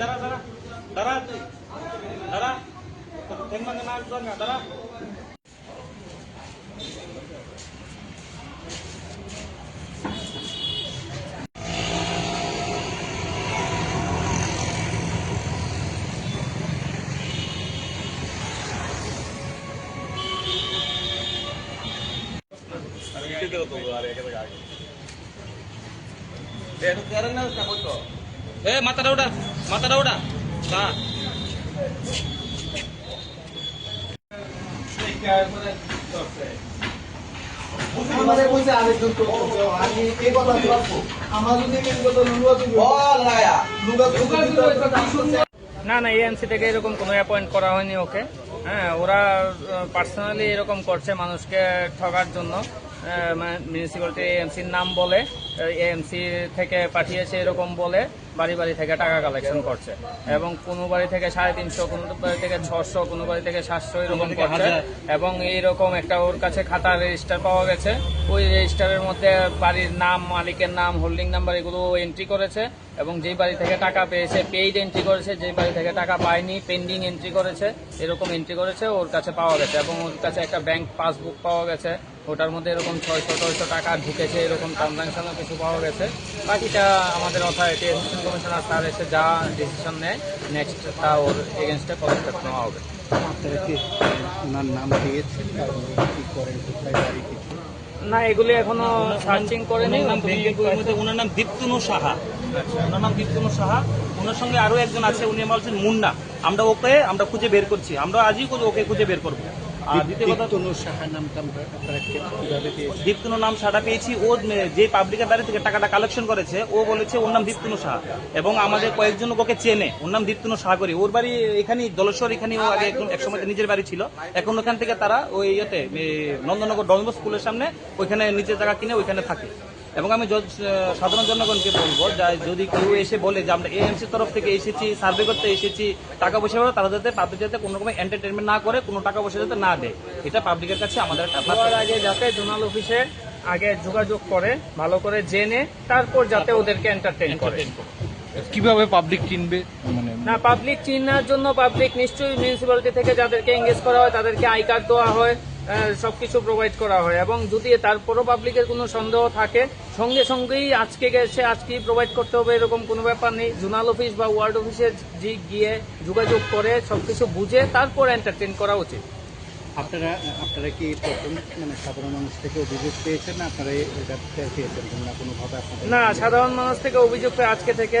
দাঁড়া দাঁড়া দাঁড়া তুই। দাঁড়া। ঠেং মানে না দাঁড়া। এ মাথাটা ওটা আমাদের আরেকজন তো আমি এই কথা বলব বল লুগা না না এএমসি থেকে এরকম কোনো অ্যাপয়েন্ট করা হয়নি ওকে। হ্যাঁ ওরা পার্সোনালি এরকম করছে মানুষকে ঠকার জন্য। মিউনিসিপ্যালিটি এএমসির নাম বলে। এএমসি থেকে পাঠিয়েছে এরকম বলে বাড়ি বাড়ি থেকে টাকা কালেকশন করছে। এবং কোনো বাড়ি থেকে সাড়ে তিনশো কোনো বাড়ি থেকে ছশো কোনো বাড়ি থেকে সাতশো এরকম করছে। এবং এইরকম একটা ওর কাছে খাতা রেজিস্টার পাওয়া গেছে। ওই রেজিস্টারের মধ্যে বাড়ির নাম মালিকের নাম হোল্ডিং নাম্বার এগুলো এন্ট্রি করেছে। এবং যেই বাড়ি থেকে টাকা পেয়েছে পেইড এন্ট্রি করেছে যেই বাড়ি থেকে টাকা পায়নি পেন্ডিং এন্ট্রি করেছে এরকম এন্ট্রি করেছে ওর কাছে পাওয়া গেছে। এবং ওর কাছে একটা ব্যাংক পাসবুক পাওয়া গেছে। ওটার মধ্যে এরকম ছয়শো ছয়শো টাকা ঢুকেছে এরকম ট্রানজাকশনও কিছু পাওয়া গেছে। বাকিটা আমাদের অথরিটি কমিশনার স্যার এসে যা ডিসিশন নেয় নেক্সট তা ওর এগেনস্টে পদক্ষেপ নেওয়া হবে। ওনার নাম দিয়েছেন কি করেন? কোথায় বাড়ি কিছু না এগুলি এখনও সার্চিং করেনি ওনার নাম ব্যাংকের বইয়ের মধ্যে ওনার নাম দীপ্তনু সাহা। ওনার নাম দীপ্তনু সাহা। ওনার সঙ্গে আরও একজন আছে উনি বলছেন মুন্না। আমরা ওকে আমরা খুঁজে বের করছি। আমরা আজই খুঁজে- ওকে খুঁজে বের করব। দীপ্তনু নাম সাটা পেয়েছি? ও যে পাবলিকের বাড়ি থেকে টাকাটা কালেকশন করেছে ও বলেছে ওর নাম দীপ্তনু সাহা। এবং আমাদের কয়েকজন ওকে চেনে ওর নাম দীপ্তনু সাহা করি। ওর বাড়ি এখানে দলেশ্বর এখানে ও আগে একদম একসময় নিজের বাড়ি ছিল। এখন ওখান থেকে তারা ওই ইয়েতে নন্দনগর ডনবো স্কুলের সামনে ওইখানে নিজের জায়গা কিনে ওইখানে থাকে। এবং আমি সাধারণ জনগণকে বলব যা যদি কেউ এসে বলে যে আমরা এএমসি তরফ থেকে এসেছি সার্ভে করতে এসেছি টাকা পয়সা তারা যাতে পাবলিক যাতে কোনো রকম এন্টারটেনমেন্ট না করে কোনো টাকা পয়সা যাতে না দেয়। এটা পাবলিকের কাছে আমাদের একটা আগে যাতে জোনাল অফিসে আগে যোগাযোগ করে ভালো করে জেনে তারপর যাতে ওদেরকে এন্টারটেইন করে। কীভাবে পাবলিক চিনবে মানে না পাবলিক চিনার জন্য পাবলিক নিশ্চয়ই মিউনিসিপ্যালিটি থেকে যাদেরকে এঙ্গেজ করা হয় তাদেরকে আই কার্ড দেওয়া হয়। আহ, সবকিছু প্রোভাইড করা হয়। এবং যদি তারপরও পাবলিকের কোনো সন্দেহ থাকে সঙ্গে সঙ্গেই আজকে গেছে আজকেই প্রোভাইড করতে হবে এরকম কোনো ব্যাপার নেই। জোনাল অফিস বা ওয়ার্ড অফিসে গিয়ে যোগাযোগ করে সবকিছু বুঝে তারপর এন্টারটেন করা উচিত। আপনারা আপনারা কি প্রথম মানে সাধারণ মানুষ থেকে অভিযোগ পেয়েছেন না আপনারা এটা পেয়েছেন? না কোনোভাবে না, সাধারণ মানুষ থেকে অভিযোগ পেয়ে আজকে থেকে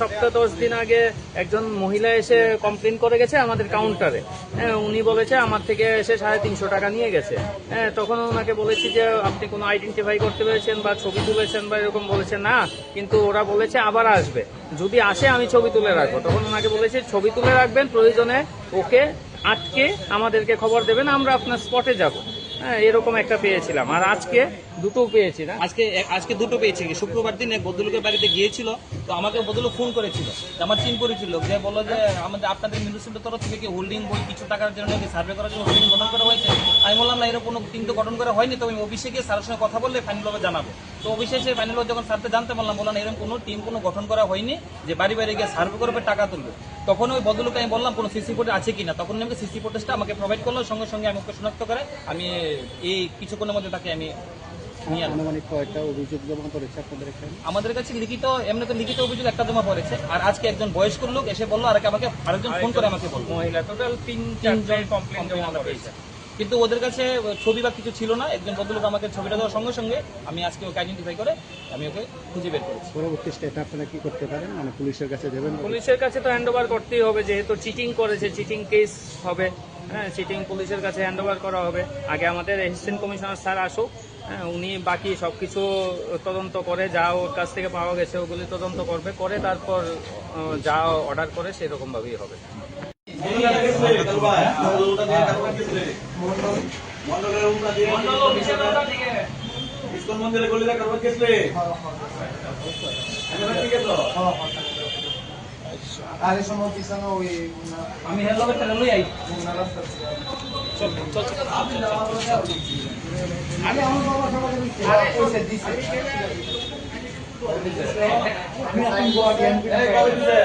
সপ্তাহ দশ দিন আগে একজন মহিলা এসে কমপ্লেন করে গেছে আমাদের কাউন্টারে হ্যাঁ উনি বলেছে আমার থেকে এসে সাড়ে তিনশো টাকা নিয়ে গেছে। হ্যাঁ তখন ওনাকে বলেছি যে, আপনি কোনো আইডেন্টিফাই করতে পেরেছেন বা ছবি তুলেছেন বা এরকম বলেছে না, কিন্তু ওরা বলেছে আবার আসবে। যদি আসে, আমি ছবি তুলে রাখব। তখন ওনাকে বলেছে, ছবি তুলে রাখবেন, প্রয়োজনে ওকে আটকে আমাদেরকে খবর দেবেন, আমরা আপনার স্পটে যাব। হ্যাঁ এরকম একটা পেয়েছিলাম। আর আজকে দুটো পেয়েছি না। আজকে আজকে দুটো পেয়েছি শুক্রবার দিন এক ভদ্রলোকের বাড়িতে গিয়েছিল, তো আমাকে ভদ্রলোক ফোন করেছিল। আমার চিন করেছিল যে বলল যে, আমাদের আপনাদের মিউনিসিপ্যালিটির তরফ থেকে কি হোল্ডিং বই কিছু টাকার জন্য কি সার্ভে করার জন্য হোল্ডিং গঠন করা হয়েছে? আমি বললাম, না, এরকম কোনো টিম তো গঠন করা হয়নি তো আমি অফিসে গিয়ে স্যারের সঙ্গে কথা বললে ফাইনাল ভাবে জানাব। তো এসে ফাইনাল যখন স্যারকে জানতে বললাম বললাম এরকম কোনো টিম কোনো গঠন করা হয়নি যে বাড়ি বাড়ি গিয়ে সার্ভে করবে টাকা তুলবে। তখন ওই ভদ্রলোককে আমি বললাম কোনো সিসি ফুটেজ আছে কিনা? তখন আমাকে সিসি ফুটেজটা আমাকে প্রোভাইড করল সঙ্গে সঙ্গে আমি ওকে শনাক্ত করে আমি এই কিছুক্ষণের মধ্যে তাকে আমি নিয়ে আনুমানিক কয়টা অভিযোগ জমা করেছে আপনাদের এখানে? আমাদের কাছে লিখিত এমনি তো লিখিত অভিযোগ একটা জমা পড়েছে। আর আজকে একজন বয়স্ক লোক এসে বলল আর আমাকে আরেকজন ফোন করে আমাকে বলল। মহিলা টোটাল তিন চারজন কমপ্লেন জমা করেছে কিন্তু ওদের কাছে ছবি বা কিছু ছিল না। একজন ভদ্রলোক আমাকে ছবিটা দেওয়ার সঙ্গে সঙ্গে আমি আজকে ওকে আইডেন্টিফাই করে আমি ওকে খুঁজে বের করেছি। পরবর্তী স্টেপ আপনারা কি করতে পারেন? মানে পুলিশের কাছে দেবেন পুলিশের কাছে তো হ্যান্ড ওভার করতেই হবে যেহেতু চিটিং করেছে চিটিং কেস হবে। হ্যাঁ চিটিং পুলিশের কাছে হ্যান্ড ওভার করা হবে। আগে আমাদের অ্যাসিস্ট্যান্ট কমিশনার স্যার আসুক হ্যাঁ উনি বাকি সব কিছু তদন্ত করে যা ওর কাছ থেকে পাওয়া গেছে ওগুলি তদন্ত করবে। করে তারপর যা অর্ডার করে সেরকমভাবেই হবে। ইসকন মন্দিরে গলিটা করবার কেসলে আরে সময় পিছনে ওই আমি হেল লগে ঠেলে লই আই আমি আমার বাবা সবাই পয়সা দিছে আমি এখন গোয়া এই কবে দিছে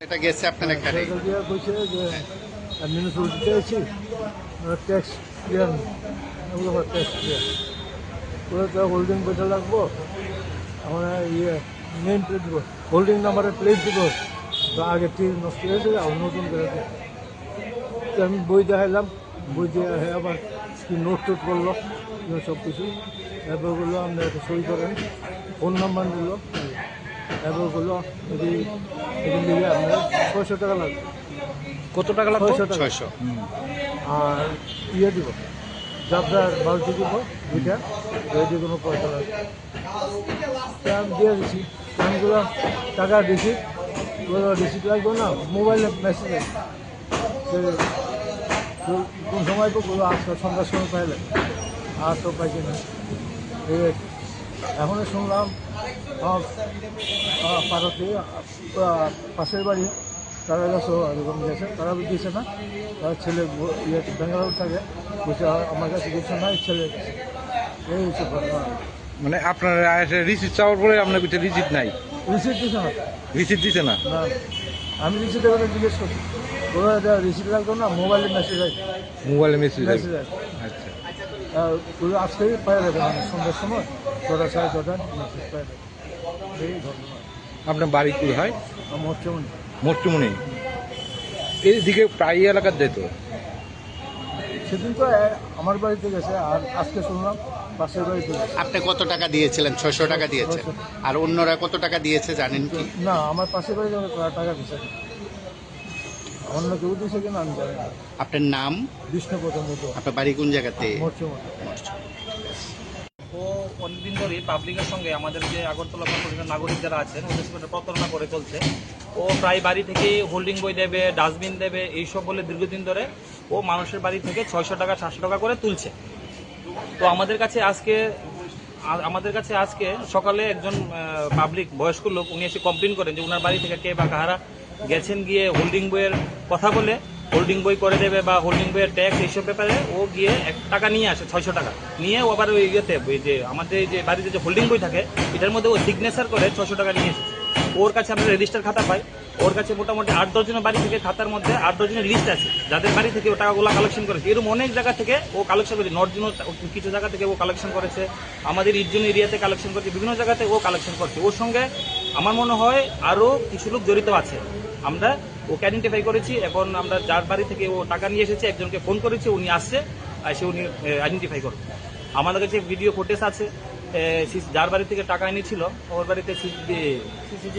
এটা গেছে আপনার এখানে টাকা দিয়ে কইছে যে মিউনিসিপ্যালিটিতে আছি ট্যাক্স ক্লিয়ার ওগুলো ট্যাক্স ক্লিয়ার ওরা তো হোল্ডিং বইটা লাগবো আমরা ইয়ে নেম প্লেট দিব হোল্ডিং নাম্বারের প্লেট দিব তো আগে টির নষ্ট হয়েছে আর নতুন করে দিই। তো আমি বই দেখাইলাম বই দিয়ে হ্যাঁ আবার কি নোট টোট করল সব কিছু। বলল আপনি একটা সই করেন। ফোন নাম্বার দিল এরপর বলল এটি এখান থেকে আপনার ছয়শো টাকা লাগবে। কত টাকা লাগবে ছয়শো টাকা। ছয়শো। আর ইয়ে দিব জাবদার বালতি দিব দুইটা। যদি কোনো পয়সা লাগবে আমি দিয়ে দিচ্ছি আমি বললাম টাকা রিসিট রিসিট লাগবে না মোবাইলে মেসেজ যে কোন সময় তো বলো আজকে সন্ধ্যার সময় পাইলে। আর তো পাইছি না। এখনই শুনলাম পাড়াতে পাশের বাড়ি তারা কাছেও এরকম গেছে। তারা দিয়েছে না তার ছেলে ইয়ে ব্যাঙ্গালোর থাকে। বসে আমার কাছে কিছু নাই ছেলে এই হচ্ছে মানে আপনার রিসিট চাওয়ার পরে আপনার কাছে রিসিট নাই? রিসিট দিছে না। রিসিট দিছে না? না। আমি রিসিট এখানে জিজ্ঞেস করছি। রিসিট লাগতো না মোবাইলে মেসেজ আছে মোবাইলে মেসেজ মেসেজ আছে আচ্ছা। ওগুলো আজকেই পাই যাবে সন্ধ্যার সময়। ছটা সাড়ে ছটা মেসেজ পাই যাবে। এই ঘটনা আপনার বাড়ি কোথায়? আমার হচ্ছে মনে মোট্টুমনি এইদিকে প্রায় এলাকার যেত সেদিন তো আমার বাড়িতে গেছে আর আজকে শুনলাম পাশের বাড়িতে আপনি কত টাকা দিয়েছিলেন? ছয়শো টাকা দিয়েছেন। আর অন্যরা কত টাকা দিয়েছে জানেন কি? না আমার পাশের বাড়িতে টাকা দিছে অন্য কেউ দিছে কিনা আমি জানি না। আপনার নাম? আপনার বাড়ি কোন জায়গাতে? ও অনেকদিন ধরেই পাবলিকের সঙ্গে আমাদের যে আগরতলা কর্পোরেশনের নাগরিক যারা আছেন ওদের সঙ্গে প্রতারণা করে চলছে। ও প্রায় বাড়ি থেকে হোল্ডিং বই দেবে ডাস্টবিন দেবে এইসব বলে দীর্ঘদিন ধরে ও মানুষের বাড়ি থেকে ছয়শো টাকা সাতশো টাকা করে তুলছে। তো আমাদের কাছে আজকে আমাদের কাছে আজকে সকালে একজন পাবলিক বয়স্ক লোক উনি এসে কমপ্লেন করেন যে ওনার বাড়ি থেকে কে বা কাহারা গেছেন গিয়ে হোল্ডিং বইয়ের কথা বলে হোল্ডিং বই করে দেবে বা হোল্ডিং বইয়ের ট্যাক্স এইসব ব্যাপারে ও গিয়ে এক টাকা নিয়ে আসে, ছয়শো টাকা। নিয়ে ও আবার ওই ইয়েতে, ওই যে আমাদের যে বাড়িতে যে হোল্ডিং বই থাকে, এটার মধ্যে ও সিগনেচার করে ছয়শো টাকা নিয়ে এসেছে। ওর কাছে আমরা রেজিস্টার খাতা পাই। ওর কাছে মোটামুটি আট দশজনের বাড়ি থেকে খাতার মধ্যে আট দশজনের লিস্ট আছে। যাদের বাড়ি থেকে ও টাকাগুলো কালেকশন করেছে। এরকম অনেক জায়গা থেকে ও কালেকশন করেছে। নর্থ জোন কিছু জায়গা থেকে ও কালেকশন করেছে। আমাদের ইটজন এরিয়াতে কালেকশন করেছে। বিভিন্ন জায়গাতে ও কালেকশন করছে। ওর সঙ্গে আমার মনে হয় আরও কিছু লোক জড়িত আছে। আমরা ওকে আইডেন্টিফাই করেছি এখন আমরা যার বাড়ি থেকে ও টাকা নিয়ে এসেছে একজনকে ফোন করেছি উনি আসছে এসে উনি আইডেন্টিফাই করবে আমাদের কাছে ভিডিও ফুটেজ আছে যার বাড়ি থেকে টাকা এনেছিল ওর বাড়িতে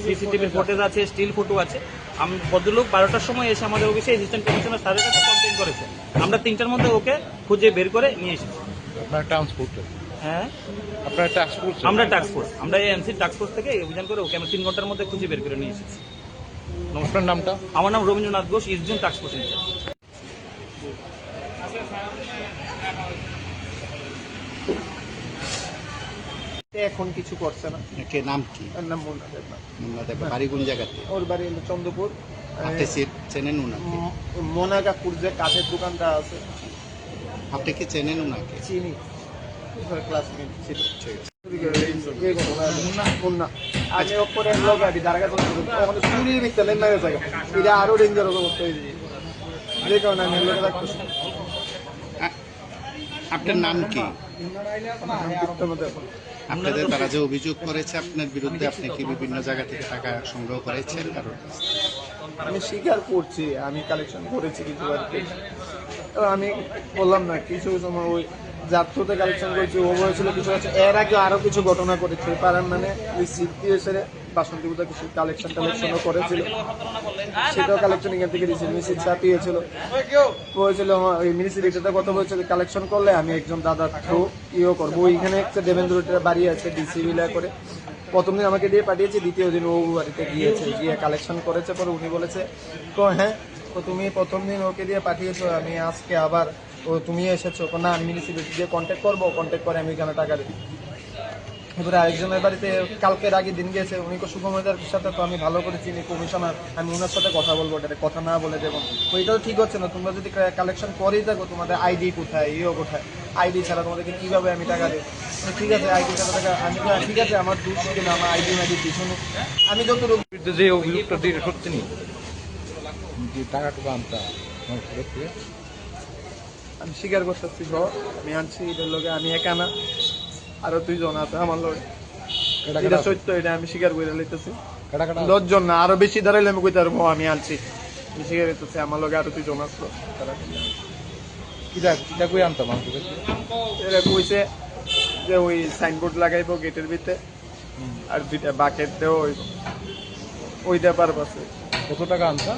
সিসিটিভি ফুটেজ আছে স্টিল ফটো আছে। আমি ভদ্রলোক বারোটার সময় এসে আমাদের অফিসে অ্যাসিস্ট্যান্ট কমিশনার স্যারের কাছে কমপ্লেন করেছে। আমরা তিনটার মধ্যে ওকে খুঁজে বের করে নিয়ে এসেছি। আপনার ট্রান্সপোর্ট হ্যাঁ? আপনার আমরা টাস্ক ফোর্স আমরা এমসি টাস্ক ফোর্স থেকে অভিযান করে ওকে আমরা তিন ঘণ্টার মধ্যে খুঁজে বের করে নিয়ে এসেছি। আপনার নামটা? আমার নাম Rabindranath Ghosh east zone task force এখন কিছু করছে না। কে নাম কি? এর নাম মুন্না দেব না। মুন্না দেব বাড়ি কোন জায়গাতে? ওর বাড়ি হলো চন্দ্রপুর। আপনি চেনেন উনাকে? মোনাগাপুর যে কাঠের দোকানটা আছে। আপনি কি চেনেন উনাকে? চিনি। ক্লাসমেট ছিল। ঠিক আছে এই ঘটনা। মুন্না। মুন্না। আমি ওপরে লোক আমাদের চুরির ভিতরে মেরে থাকে। এটা আরও ডেঞ্জার অবস্থা হয়ে যায়। যে কারণে আমি লোক রাখতেছি আপনার নাম কি? আপনাদের তারা যে অভিযোগ করেছে আপনার বিরুদ্ধে আপনি কি বিভিন্ন জায়গা থেকে টাকা সংগ্রহ করেছেন? কারণ আমি স্বীকার করছি আমি কালেকশন করেছি কিছু আমি বললাম না কিছু সময় ওই যাত্রতে কালেকশন করেছি ও বলেছিল কিছু আছে। এর আগে আরও কিছু ঘটনা করেছে পারার মানে রিসিপ্ট দিয়ে এসে বাসন্তী পূজা কিছু কালেকশন টালেকশনও করেছিল। সেটাও কালেকশন এখান থেকে রিসিপ্ট মিসিট চাপিয়েছিল বলেছিল ওই মিনিসিপিলিটিতে কথা বলছে কালেকশন করলে আমি একজন দাদার থ্রু ইয়েও করব। ওইখানে একটা দেবেন্দ্র বাড়ি আছে ডিসি বিলা করে। প্রথম দিন আমাকে দিয়ে পাঠিয়েছে, দ্বিতীয় দিন ও বাড়িতে গিয়েছে, গিয়ে কালেকশন করেছে, পরে উনি বলেছে তো হ্যাঁ তো তুমি প্রথম দিন ওকে দিয়ে পাঠিয়েছো, আমি আজকে আবার ও তুমি এসেছ। না আমি মিউনিসিপ্যালিটি দিয়ে কন্ট্যাক্ট করব কন্ট্যাক্ট করে আমি এখানে টাকা দিই এবারে আরেকজনের বাড়িতে কালকের আগে দিন গেছে উনি সুকুমার সাথে তো আমি ভালো করে চিনি কমিশনার আমি ওনার সাথে কথা বলব এটা কথা না বলে দেবো ওইটাও ঠিক হচ্ছে না তোমরা যদি কালেকশন করেই থাকো তোমাদের আইডি কোথায় ইও কোথায় আইডি ছাড়া তোমাদেরকে কীভাবে আমি টাকা দেবো? ঠিক আছে আইডি ছাড়া টাকা আমি তো ঠিক আছে আমার দুধ কিন্তু আমার আইডি মাইডি পিছনে আমি বিরুদ্ধে যে অভিযোগটা দিয়ে সত্যি নেই। যে টাকাটুকু কাছ থেকে আমি স্বীকার করতেছি ঘর। আমি আনছি এটার লগে আমি একা না। আরও দুইজন আছে আমার লগে। এটা সত্য এটা আমি স্বীকার করে লইতেছি। দশজন না আরও বেশি দাঁড়াইলে আমি কইতে পারব আমি আনছি। আমি স্বীকার করতেছি আমার লগে আরও দুইজন আসলো তারা কিটা কিটা কই আনতাম এরা কইছে যে ওই সাইনবোর্ড লাগাইবো গেটের ভিতরে। আর দুইটা বাকেট দেওয়া ওইটা পারপাসে। কত টাকা আনতাম